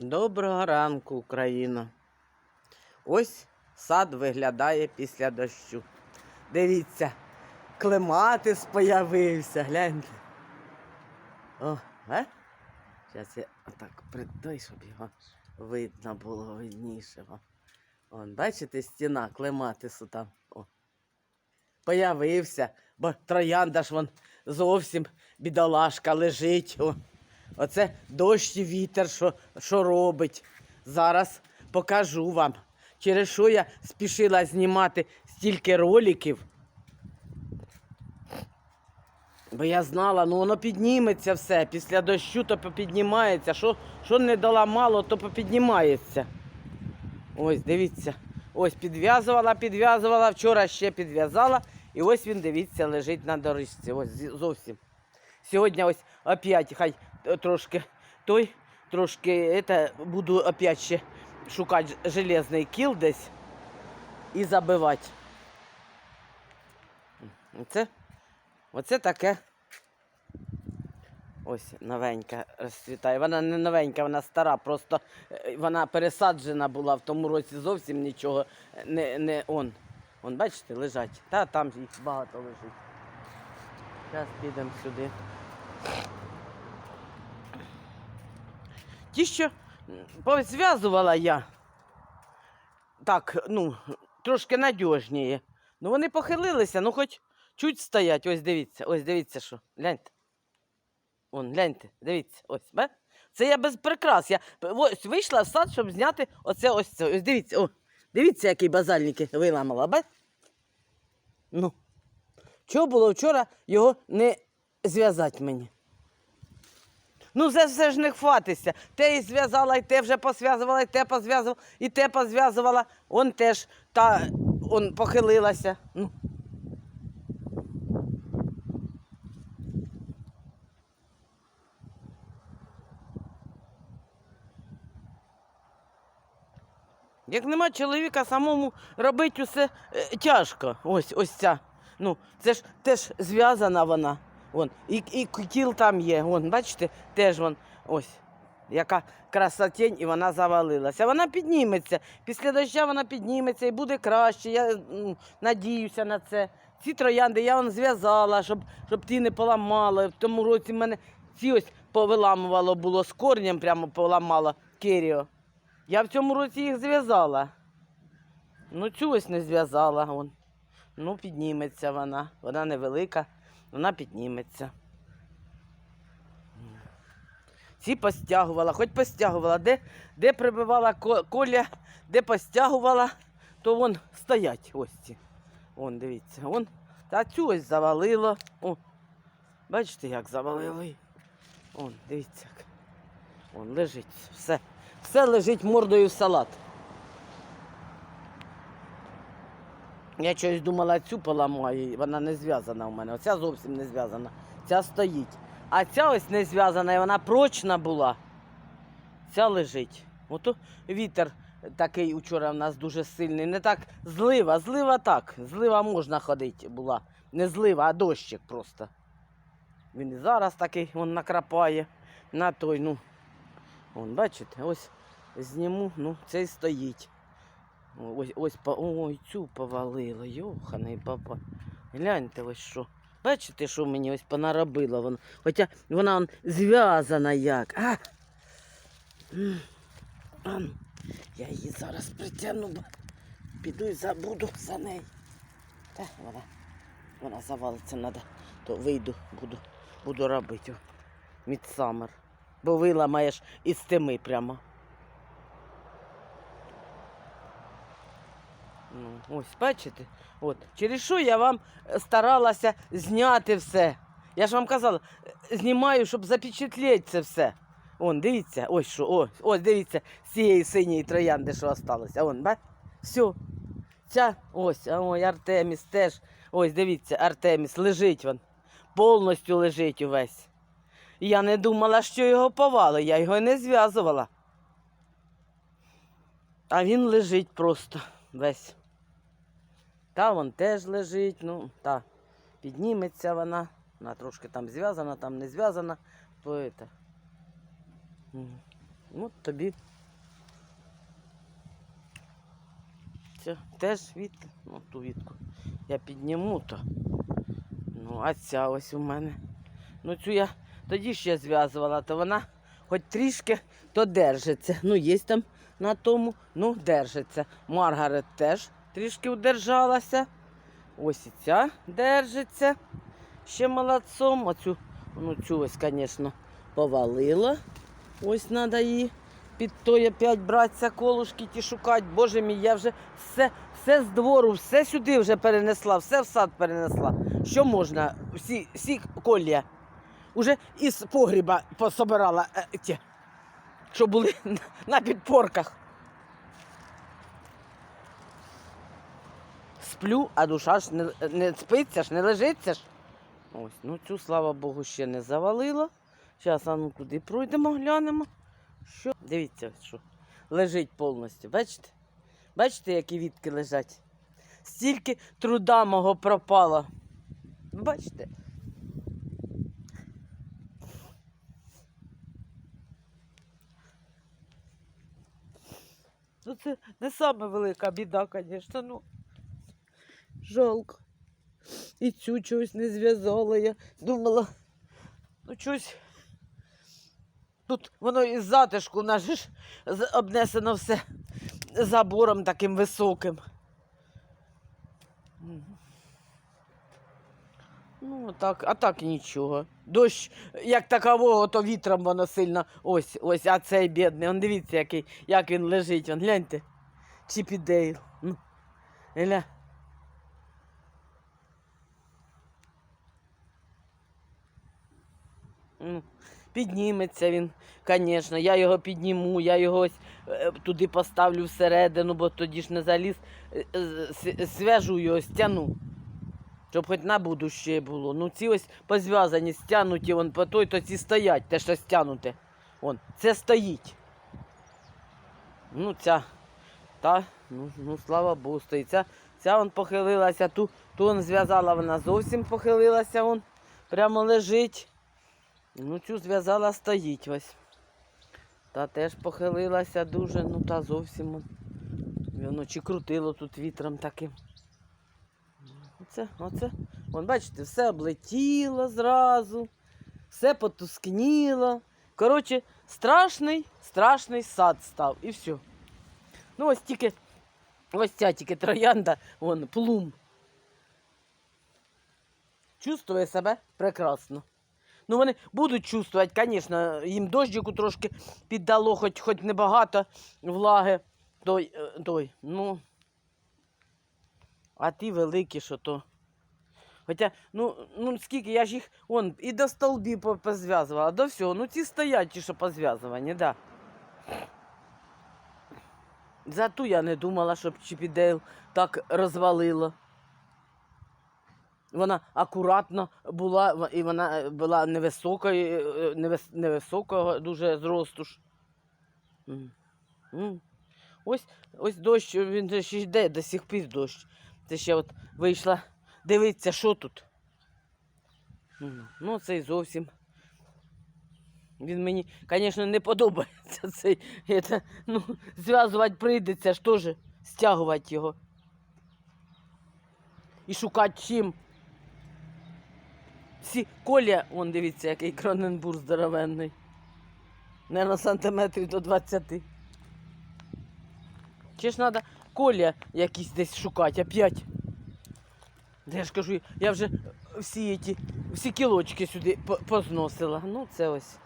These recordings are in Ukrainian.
Доброго ранку, Україна. Ось сад виглядає після дощу. Дивіться, клематис появився, гляньте. О, а? Зараз я отак придай, щоб його видно було видніше. Вон, бачите, стіна клематису там. О. Появився, бо троянда ж вон зовсім бідолашка лежить. О. Оце дощ і вітер, що, що робить. Зараз покажу вам. Через що я спішила знімати стільки роликів. Бо я знала, ну воно підніметься все. Після дощу то попіднімається. Що, що не доламало, то попіднімається. Ось, дивіться. Ось підв'язувала, підв'язувала, вчора ще підв'язала. І ось він, дивіться, лежить на дорожці. Ось зовсім. Сьогодні ось опять хай е, трошки той, трошки это, буду опять ще шукати железний кіл десь і забивати. Оце, оце таке. Ось новенька розцвітає. Вона не новенька, вона стара, просто е, вона пересаджена була в тому році зовсім нічого не, не он. Он, бачите, лежать. Та там їх багато лежить. Зараз підемо сюди. Ті, що повзв'язувала я, так, ну, трошки надіжніє. Ну вони похилилися, ну хоч чуть стоять. Ось дивіться, ось дивіться, що. Гляньте. Вон, гляньте, дивіться, ось, бе? Це я без прикрас. Я ось вийшла в сад, щоб зняти оце ось це. Ось дивіться, о, дивіться, який базальники виламала, бе? Ну. Чого було вчора його не зв'язати мені? Ну, це все ж не хватиться. Те і зв'язала, і те вже посв'язувала, і те позв'язувала, і те позв'язувала. Он теж та он похилилася. Ну. Як нема чоловіка, самому робити усе е, тяжко. Ось ось ця. Ну, це ж теж зв'язана вона. Вон. І, і кіл там є. Вон, бачите, теж вон ось. Яка красотень, і вона завалилася. Вона підніметься. Після дощу вона підніметься і буде краще. Я м, надіюся на це. Ці троянди я вон зв'язала, щоб, щоб ті не поламали. В тому році мене ці ось повиламувало було з корнем, прямо поламало керіо. Я в цьому році їх зв'язала. Ну, цю ось не зв'язала. Вон. Ну, підніметься вона. Вона невелика, вона підніметься. Ці постягувала, хоч постягувала, де, де прибивала коля, де постягувала, то вон стоять ось ці. Вон, дивіться, вон. Та цю ось завалило. О, бачите, як завалило. Вон, дивіться. Вон лежить. Все. Все лежить мордою в салат. Я щось думала, цю поламаю, вона не зв'язана у мене. Оця зовсім не зв'язана. Ця стоїть. А ця ось не зв'язана, і вона прочна була. Ця лежить. Ото вітер такий учора в нас дуже сильний. Не так злива, злива так. Злива можна ходити була. Не злива, а дощик просто. Він і зараз такий він накрапає на той, ну. Вон, бачите, ось зніму, ну, цей стоїть. Ось, ось, ой, цю повалило, йоханий папа. Гляньте ось що. Бачите, що мені ось понаробило воно. Хоча вона он, зв'язана як. А? Я її зараз притягну, бо піду і забуду за нею. Та вона, вона завалиться, треба, то вийду, буду, буду робити. Мідсамер. Бо виламаєш із теми прямо. Ну, ось, бачите? От. Через що я вам е, старалася зняти все. Я ж вам казала, е, знімаю, щоб запечатлеть це все. Вон, дивіться, ось що, ось, ось дивіться, з цієї синьої троянди, що осталося. Вон, бач? Все. Ця, ось, ой, Артеміс теж. Ось, дивіться, Артеміс лежить він. Повністю лежить увесь. Я не думала, що його повали, я його не зв'язувала. А він лежить просто весь. Та вон теж лежить, ну, та підніметься вона. Вона трошки там зв'язана, там не зв'язана. То. М. От тобі. Це теж вітки. Ну, ту вітку я підніму то. Ну, а ця ось у мене. Ну, цю я тоді ще зв'язувала, то вона хоч трішки то держиться. Ну, є там на тому, ну, держиться. Маргарет теж трішки удержалася. Ось і ця держиться. Ще молодцом. Оцю, ну, цю ось, звісно, повалила. Ось треба її під той опять братися, колушки ті шукати. Боже мій, я вже все, все з двору, все сюди вже перенесла, все в сад перенесла. Що можна? Всі, всі колія. Уже із погріба пособирала е, ті, що були на- на підпорках. Сплю, а душа ж не, не спиться ж, не лежиться ж. Ось, ну цю, слава Богу, ще не завалила. Зараз ну туди пройдемо, глянемо. Що? Дивіться, що лежить повністю. Бачите? Бачите, які вітки лежать? Стільки труда мого пропало. Бачите? Ну, це не саме велика біда, звісно, ну. Жалко. І цю чогось не зв'язала. Я думала, ну чогось. Тут воно із затишку, же ж обнесено все забором таким високим. Ну, так, а так нічого. Дощ, як такового, то вітром воно сильно. Ось, ось, а цей бідний. Он дивіться, який, як він лежить. Он, гляньте. Чіпідейл. Ну, гля. Ну, підніметься він, звісно. Я його підніму, я його ось е, туди поставлю всередину, бо тоді ж не заліз. Е, е, Свяжу його, стяну. Щоб хоч на будуще було. Ну ці ось позв'язані, стянуті, вон по той, то ці стоять, те, що стянуте. Вон, це стоїть. Ну, ця. Та, ну, ну слава Богу, стоїть. Ця, ця вон похилилася, ту, ту вон зв'язала, вона зовсім похилилася, вон прямо лежить. Ну, цю зв'язала, стоїть ось. Та теж похилилася дуже, ну та зовсім. Воно чи крутило тут вітром таким. Оце, оце. Вон, бачите, все облетіло зразу, все потускніло. Коротше, страшний, страшний сад став. І все. Ну, ось тільки, ось ця тільки троянда, вон, плум. Чувствує себе прекрасно. Ну, вони будуть чувствувати, звісно, їм дощику трошки піддало, хоч, хоч небагато влаги. Той, е, той, ну. А ті великі, що то. Хоча, ну, ну скільки, я ж їх вон, і до столбів по- позв'язувала, до всього. Ну ці стоять ті, що позв'язувані, да. За ту я не думала, щоб Чіпідейл так розвалило. Вона акуратно була, і вона е, була невисокої, е, невис- невисокого дуже зросту. ж. Ось, ось дощ, він ще йде до сих пір дощ. Це ще от вийшла дивитися, що тут. Ну, це й зовсім. Він мені, звісно, не подобається цей. Это, ну, зв'язувати прийдеться ж теж, стягувати його. І шукати чим. Всі коля, вон дивіться, який Кроненбург здоровенний. Не на сантиметрів до 20. Чи ж треба коля якісь десь шукати опять? Я ж кажу, я вже всі ті, всі кілочки сюди позносила. Ну, це ось.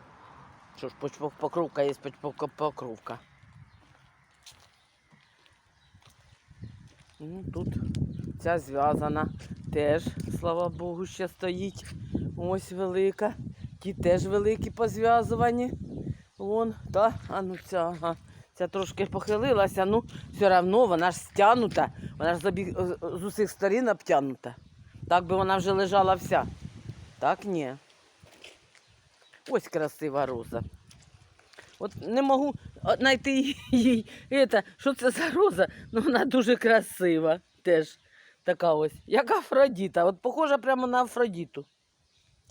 Що ж, покровка є покровка. Ну, тут ця зв'язана теж, слава Богу, ще стоїть. Ось велика. Ті теж великі позв'язувані. Вон, та, а ну ця, ага. Ця трошки похилилася, ну все одно вона ж стягнута, вона ж забіг, з, усіх сторін обтягнута. Так би вона вже лежала вся. Так ні. Ось красива роза. От не можу знайти їй. Это, що це за роза? Ну вона дуже красива теж. Така ось. Як Афродіта. От похожа прямо на Афродіту.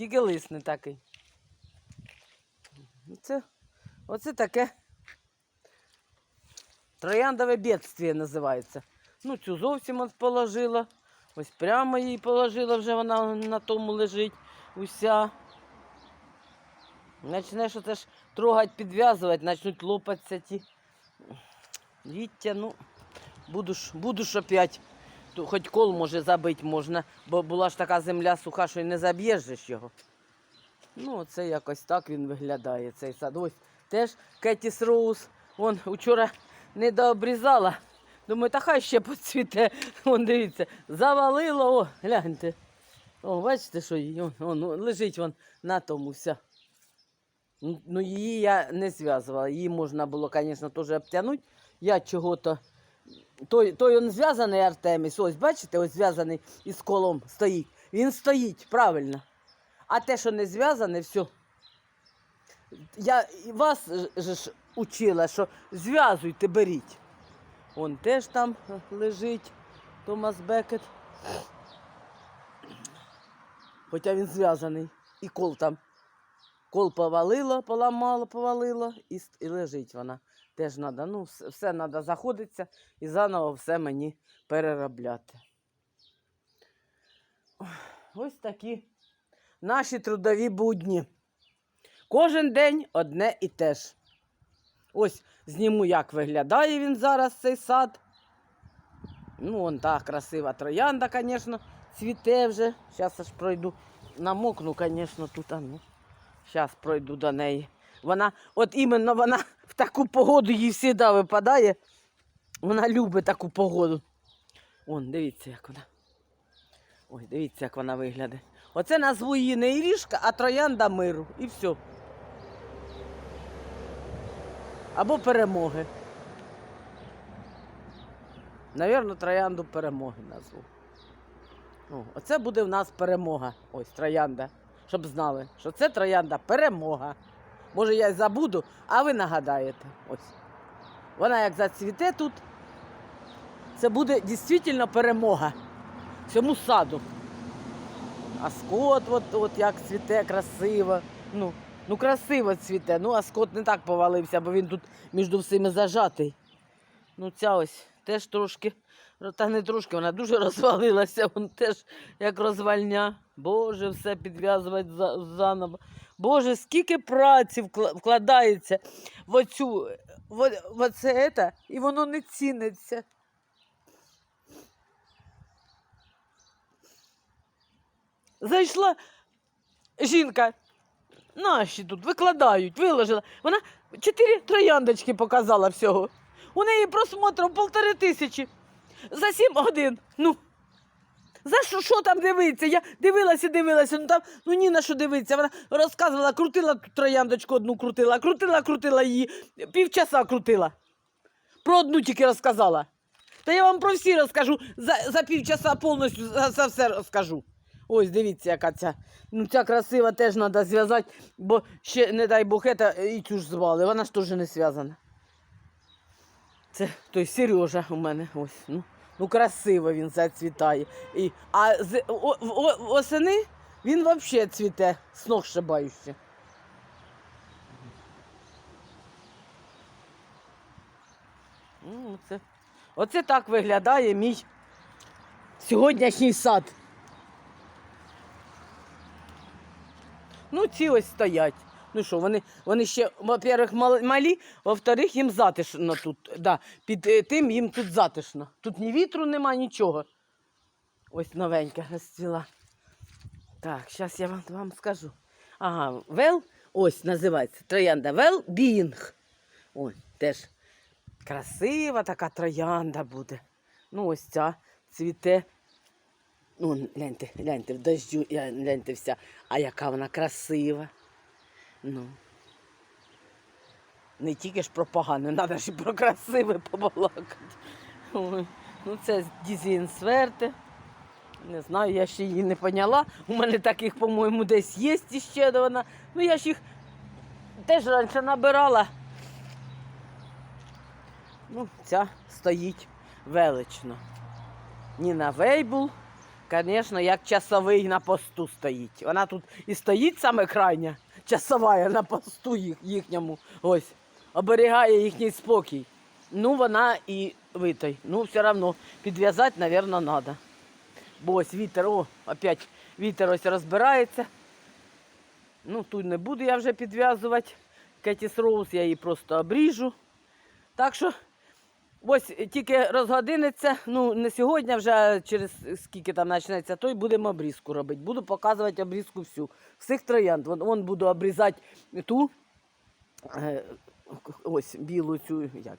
Тільки лист не такий. Це, оце таке Трояндове бедствие називається. Ну, цю зовсім от положила. Ось прямо її положила, вже вона на тому лежить уся. Начнеш оце ж трогать, підв'язувати, почнуть лопатися ті. Віття, ну, буду ж опять. То хоч кол може забити можна, бо була ж така земля суха, що й не заб'єш його. Ну, це якось так він виглядає, цей сад. Ось теж Кетіс Роуз. Вон вчора не дообрізала. Думаю, та хай ще поцвіте. Вон дивіться, завалило, о, гляньте. О, бачите, що її? Вон, вон, лежить вон на тому вся. Ну, Ну, її я не зв'язувала. Її можна було, звісно, теж обтягнути. Я чого-то. Той, той він зв'язаний Артеміс, ось бачите, ось зв'язаний із колом стоїть. Він стоїть, правильно. А те, що не зв'язане, все. Я вас ж- учила, що зв'язуйте, беріть. Вон теж там лежить Томас Бекет. Хоча він зв'язаний. І кол там. Кол повалило, поламало, повалило і, і лежить вона. Теж треба, ну, все треба заходитися і заново все мені переробляти. Ось такі наші трудові будні. Кожен день одне і те ж. Ось зніму, як виглядає він зараз, цей сад. Ну, вон та красива троянда, звісно, цвіте вже. Зараз аж пройду. Намокну, звісно, тут. А ну. Зараз пройду до неї. Вона, от іменно вона в таку погоду їй завжди випадає. Вона любить таку погоду. Вон, дивіться, як вона. Ой, дивіться, як вона виглядає. Оце назву її не Ірішка, а троянда миру. І все. Або перемоги. Навірно, троянду перемоги назву. О, оце буде в нас перемога. Ось троянда. Щоб знали, що це троянда перемога. Може, я й забуду, а ви нагадаєте. Ось. Вона як зацвіте тут. Це буде дійсно перемога цьому саду. А скот, от, от як цвіте, красиво. Ну, ну красиво цвіте. Ну, а скот не так повалився, бо він тут між всіми зажатий. Ну, ця ось теж трошки, та не трошки, вона дуже розвалилася, вон теж як розвальня. Боже, все підв'язувати за, заново. Боже, скільки праці вкладається в оцю, в, оце, ета, і воно не ціниться. Зайшла жінка. Наші тут викладають, виложила. Вона чотири трояндочки показала всього. У неї просмотрів полтори тисячі. За сім годин. Ну. За що, що там дивиться? Я дивилася, дивилася, ну там ну ні на що дивитися. Вона розказувала, крутила трояндочку одну крутила, крутила, крутила її, півчаса крутила. Про одну тільки розказала. Та я вам про всі розкажу за, за півчаса повністю за, за все розкажу. Ось дивіться, яка ця. Ну, ця красива теж треба зв'язати, бо ще, не дай Бог, ета, і цю ж звали. Вона ж теж не зв'язана. Це той Сережа у мене. Ось. Ну, ну красиво він зацвітає. І, а з, о, о, восени він взагалі цвіте з ног шибаючи. Оце, оце так виглядає мій сьогоднішній сад. Ну, ці ось стоять. Ну що, вони, вони ще, во-первых, малі, во-вторых, їм затишно тут. Да, під е, тим їм тут затишно. Тут ні вітру нема, нічого. Ось новенька розцвіла. Так, зараз я вам, вам скажу. Ага, вел, ось називається троянда Well Being. Ось, теж красива така троянда буде. Ну, ось ця цвіте. Ну, гляньте, гляньте, в дождю, гляньте вся. А яка вона красива. Ну. Не тільки ж про погане, треба ж і про красиве побалакати. Ой, ну це Дізінсверти. Не знаю, я ще її не поняла. У мене таких, по-моєму, десь є іще вона. Ну я ж їх теж раніше набирала. Ну, ця стоїть велично. Ніна Вейбул, звісно, як часовий на посту стоїть. Вона тут і стоїть саме крайня, часова на посту їх, їхньому. Ось. Оберігає їхній спокій. Ну, вона і витай. Ну, все одно підв'язати, мабуть, треба. Бо ось вітер, о, опять вітер ось розбирається. Ну, тут не буду я вже підв'язувати. Кетіс Роуз, я її просто обріжу. Так що ось тільки розгодиниться, ну не сьогодні, вже через скільки там почнеться, то й будемо обрізку робити. Буду показувати обрізку всю. Всіх троянд. Вон, вон буду обрізати ту, е, ось білу цю, як